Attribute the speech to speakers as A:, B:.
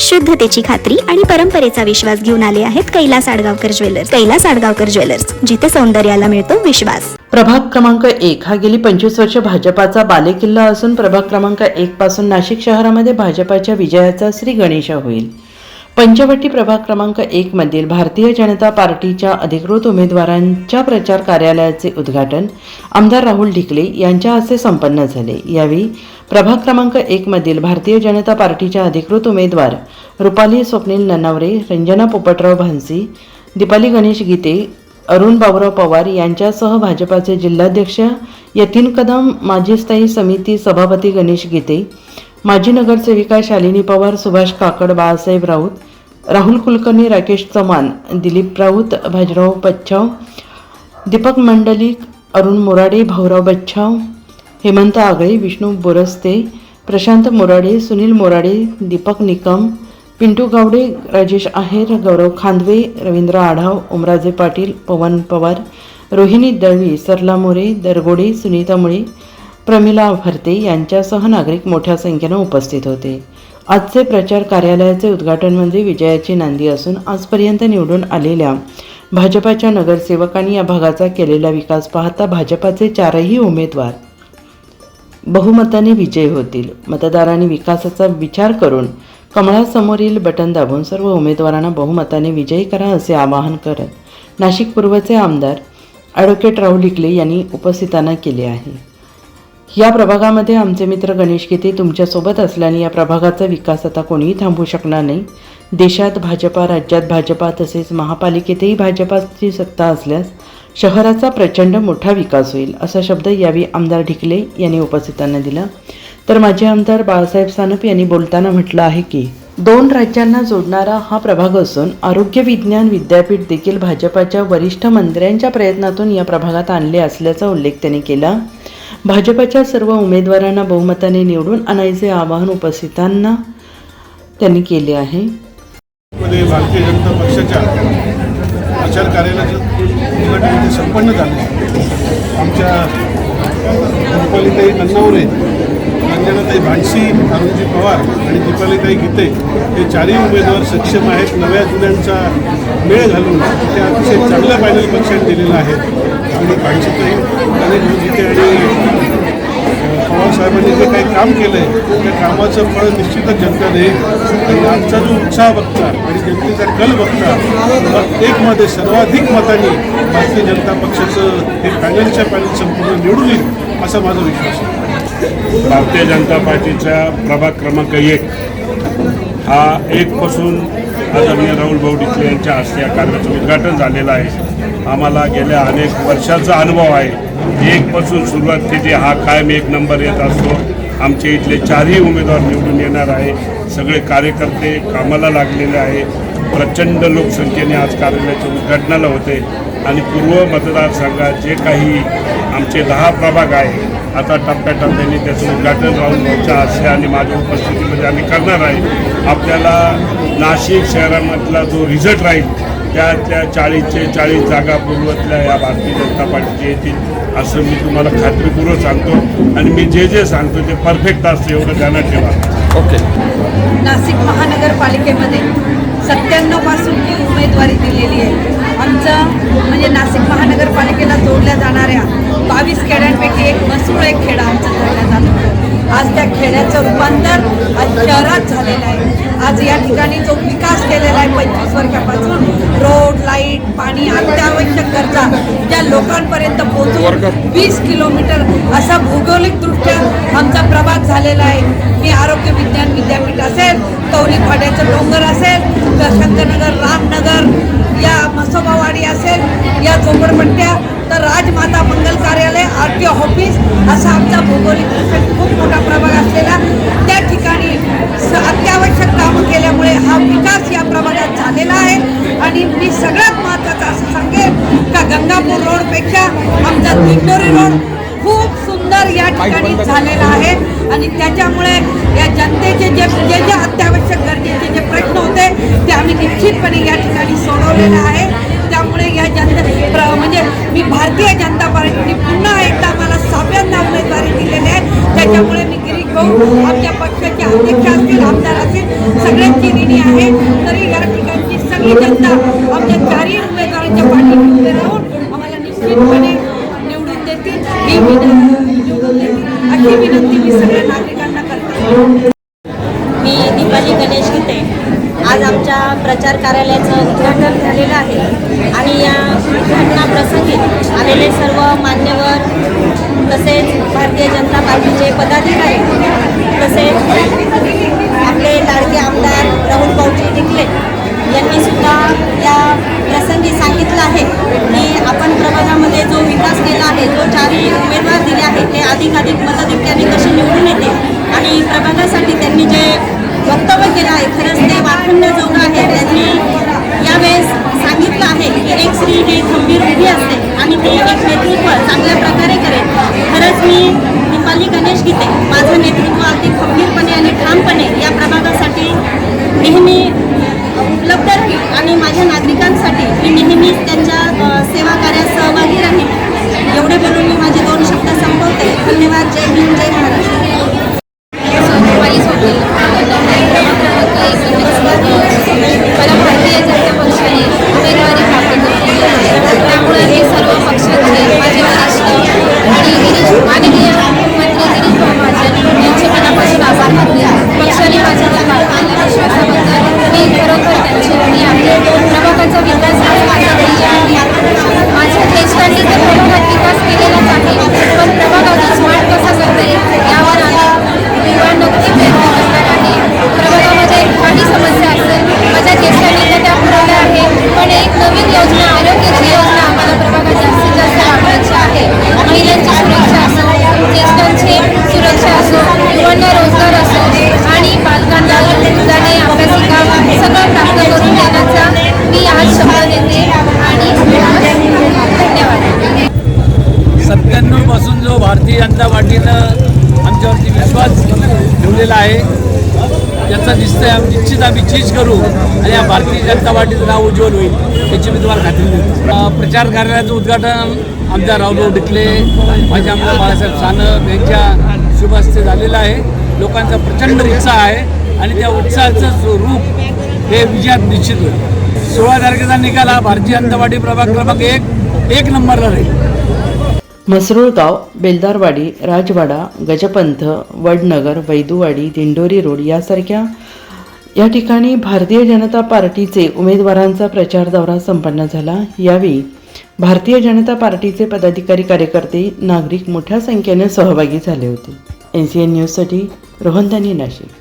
A: शुद्धतेची खात्री आणि परंपरेचा विश्वास घेऊन आले आहेत कैलास आडगावकर ज्वेलर्स. कैलास आडगावकर ज्वेलर्स जिथे सौंदर्याला मिळतो विश्वास.
B: प्रभाग क्रमांक एक हा गेली पंचवीस वर्ष भाजपाचा बालेकिल्ला असून प्रभाग क्रमांक एक पासून नाशिक शहरामध्ये भाजपाच्या विजयाचा श्री गणेशा होईल. पंचवटी प्रभाग क्रमांक एक मधील भारतीय जनता पार्टीच्या अधिकृत उमेदवारांच्या प्रचार कार्यालयाचे उद्घाटन आमदार राहुल ढिकले यांच्या हस्ते संपन्न झाले. यावेळी प्रभाग क्रमांक एक मधील भारतीय जनता पार्टीच्या अधिकृत उमेदवार रुपाली स्वप्नील ननावरे रंजना पोपटराव भानसी दीपाली गणेश गीते अरुण बाबुराव पवार यांच्यासह भाजपाचे जिल्हाध्यक्ष यतीन कदम माजी स्थायी समिती सभापती गणेश गीते माजी नगरसेविका शालिनी पवार सुभाष काकड बाळासाहेब राऊत राहुल कुलकर्णी राकेश चव्हाण दिलीप राऊत भाजराव बच्छाव दीपक मंडलिक अरुण मोराडे भाऊराव बच्छाव हेमंत आगळे विष्णू बोरस्ते प्रशांत मोराडे सुनील मोराडे दीपक निकम पिंटू गावडे राजेश आहेर गौरव खांदवे रवींद्र आढाव ओमराजे पाटील पवन पवार रोहिणी दळवी सरला मोरे दरगोडे सुनीता मुळे प्रमिला भरते यांच्यासह नागरिक मोठ्या संख्येनं उपस्थित होते. आजचे प्रचार कार्यालयाचे उद्घाटन म्हणजे विजयाची नांदी असून आजपर्यंत निवडून आलेल्या भाजपाच्या नगरसेवकांनी या भागाचा केलेला विकास पाहता भाजपाचे चारही उमेदवार बहुमताने विजय होतील. मतदारांनी विकासाचा विचार करून कमळासमोरील बटन दाबून सर्व उमेदवारांना बहुमताने विजयी करा असे आवाहन करत नाशिक पूर्वचे आमदार ॲडव्होकेट राहुल इकले यांनी उपस्थितांना केले आहे. या प्रभागामध्ये आमचे मित्र गणेश गीते तुमच्यासोबत असल्याने या प्रभागाचा विकास आता कोणीही थांबवू शकणार नाही. देशात भाजपा राज्यात भाजपा तसेच महापालिकेतही भाजपाची सत्ता असल्यास शहराचा प्रचंड मोठा विकास होईल असा शब्द यावेळी आमदार ढिकले यांनी उपस्थितांना दिला. तर माजी आमदार बाळासाहेब सानप यांनी बोलताना म्हटलं आहे की दोन राज्यांना जोडणारा हा प्रभाग असून आरोग्य विज्ञान विद्यापीठ देखील भाजपाच्या वरिष्ठ मंत्र्यांच्या प्रयत्नातून या प्रभागात आणले असल्याचा उल्लेख त्यांनी केला. भाजपाच्या सर्व उमेदवारांना बहुमताने निवडून आणायचे आवाहन उपस्थितांना त्यांनी केले आहे.
C: भारतीय जनता पक्षाच्या प्रचार कार्यालयाचं संपन्न झालं. आमच्या नन्नावरे रंजनाताई भानसी अरुणजी पवार आणि दीपालीताई गीते हे चारही उमेदवार सक्षम आहेत. नव्या जुन्यांचा मेळ घालून ते अतिशय चांगल्या फायनल पक्षात दिलेला आहे. आणि भानसीताई अनेक गीते आणि पवार जे काही काम केलं आहे त्या कामाचं फळ निश्चितच जनता देईल. आणि आमचा जो उत्साह बघता आणि जनतेचा कल बघता एकमध्ये सर्वाधिक मतांनी भारतीय जनता पक्षाचं हे पॅनलच्या पॅनल संपूर्ण निवडून येईल असा माझा विश्वास आहे.
D: भारतीय जनता पार्टीचा प्रभाग क्रमांक एक हा एकपासून आदरणीय राहुल भाऊ डिकले यांच्या हस्ते या कार्याचं उद्घाटन झालेलं आहे. आम्हाला गेल्या अनेक वर्षाचा अनुभव आहे. एकपासून सुरुवात केली. हा कायम एक नंबर येत असतो. आमचे इथले चारही उमेदवार निवडून येणार आहे. सगळे कार्यकर्ते कामाला लागलेले आहे. प्रचंड लोकसंख्येने आज कार्यालयाच्या उद्घाटनाला होते. आणि पूर्व मतदारसंघात जे काही आमचे दहा प्रभाग आहे आता टप्प्याटप्प्याने त्याचं उद्घाटन राहून भाऊच्या असे आणि माझ्या उपस्थितीमध्ये आम्ही करणार आहे. आपल्याला नाशिक शहरामधला जो रिझल्ट राहील त्यातल्या चाळीसचे चाळीस जागा पूर्वतल्या या भारतीय जनता पार्टीचे येतील. असं मी तुम्हाला खात्रीपूर्वक सांगतो. आणि मी जे जे सांगतो ते परफेक्ट असतं एवढं ध्यानात ठेवा.
E: नाशिक महानगरपालिकेमध्ये सत्त्याण्णवपासून ही उमेदवारी दिलेली आहे. आमचं म्हणजे नाशिक महानगरपालिकेला जोडल्या जाणाऱ्या बावीस खेड्यांपैकी एक मसूळ एक खेडा आमचं जोडल्या जात. आज त्या खेड्याचं रूपांतर आज शहरात झालेलं आहे. आज या ठिकाणी जो विकास केलेला आहे पंचवीस वर्षापासून रोड लाइट पाणी अत्यावश्यक गरजा ज्या लोकांपर्यंत पोहोचून वीस किलोमीटर असा भौगोलिकदृष्ट्या आमचा प्रभाग झालेला आहे. मी आरोग्य विज्ञान विद्यापीठ असेल कौरीपाड्याचं डोंगर असेल तर शंकरनगर रामनगर या मसोबावाडी असेल या झोपडपट्ट्या तर राजमाता मंगल कार्यालय आर टी ऑफिस असा आमचा भौगोलिकदृष्ट्या खूप मोठा प्रभाग असलेला. त्या ठिकाणी अत्यावश्यक कामं केल्यामुळे हा विकास या प्रभागात झालेला आहे. आणि मी सगळ्यात महत्त्वाचं असं सांगेन का गंगापूर रोडपेक्षा आमचा दिंडोरी रोड खूप सुंदर या ठिकाणी झालेला आहे. आणि त्याच्यामुळे या जनतेचे जे जे जे आमच्या चारही उमेदवारांच्या पाठीशी उभे राहून आम्हाला निश्चितपणे निवडून देतील. ही विनंती निवडून देतील. अशी विनंती मी सगळ्या नागरिकांना करते.
F: मी दीपाली गणेश गीते. आज आमच्या प्रचार कार्यालयाचं उद्घाटन झालेलं आहे. आणि या उद्घाटनाप्रसंगी आलेले सर्व मान्यवर तसेच भारतीय जनता पार्टीचे पदाधिकारी तसेच आपले लाडके आमदार राहुल भाऊजी डिकले यांनी सुद्धा या प्रसंगी सांगितलं आहे की आपण प्रभागामध्ये जो विकास केला आहे जो चार उमेदवार दिले आहेत ते अधिकाधिक मताधिक्याने कसे निवडून येते आणि प्रभागासाठी त्यांनी जे वक्तव्य केलं आहे खरंच ते वाखण्याजोगं आहे. त्यांनी यावेळेस सांगितलं आहे की एक स्त्री ही खंबीर उभी असते आणि ती एक नेतृत्व चांगल्या प्रकारे करेल. खरंच मी दीपाली गणेश गीते माझं नेतृत्व अगदी खंबीरपणे आणि ठामपणे या प्रभागासाठी नेहमी उपलब्ध राहील आणि माझ्या नागरिकांसाठी मी नेहमीच त्यांच्या धन्यवाद जय हिंद
G: त्याचा
H: दिसतंय आम्ही निश्चित आम्ही चीज करू आणि या भारतीय जनता पार्टीचं नाव उज्ज्वल होईल याची मी तुम्हाला खात्री देतो. प्रचार कार्यालयाचं उद्घाटन आमदार राहुल डिकले माझे आमदार बाळासाहेब सानप यांच्या शुभ हस्ते झालेलं आहे. लोकांचा प्रचंड उत्साह आहे आणि त्या उत्साहाचं रूप हे विजयात निश्चित होईल. सोळा तारखेचा निकाल हा भारतीय जनता पार्टी प्रभाग क्रमांक एक एक नंबरला राहील.
B: मसरूळगाव बेलदारवाडी राजवाडा गजपंथ वडनगर वैदुवाडी दिंडोरी रोड यासारख्या या ठिकाणी भारतीय जनता पार्टीचे उमेदवारांचा प्रचार दौरा संपन्न झाला. यावेळी भारतीय जनता पार्टीचे पदाधिकारी कार्यकर्ते नागरिक मोठ्या संख्येने सहभागी झाले होते. एन सी एन न्यूजसाठी रोहनदानी नाशिक.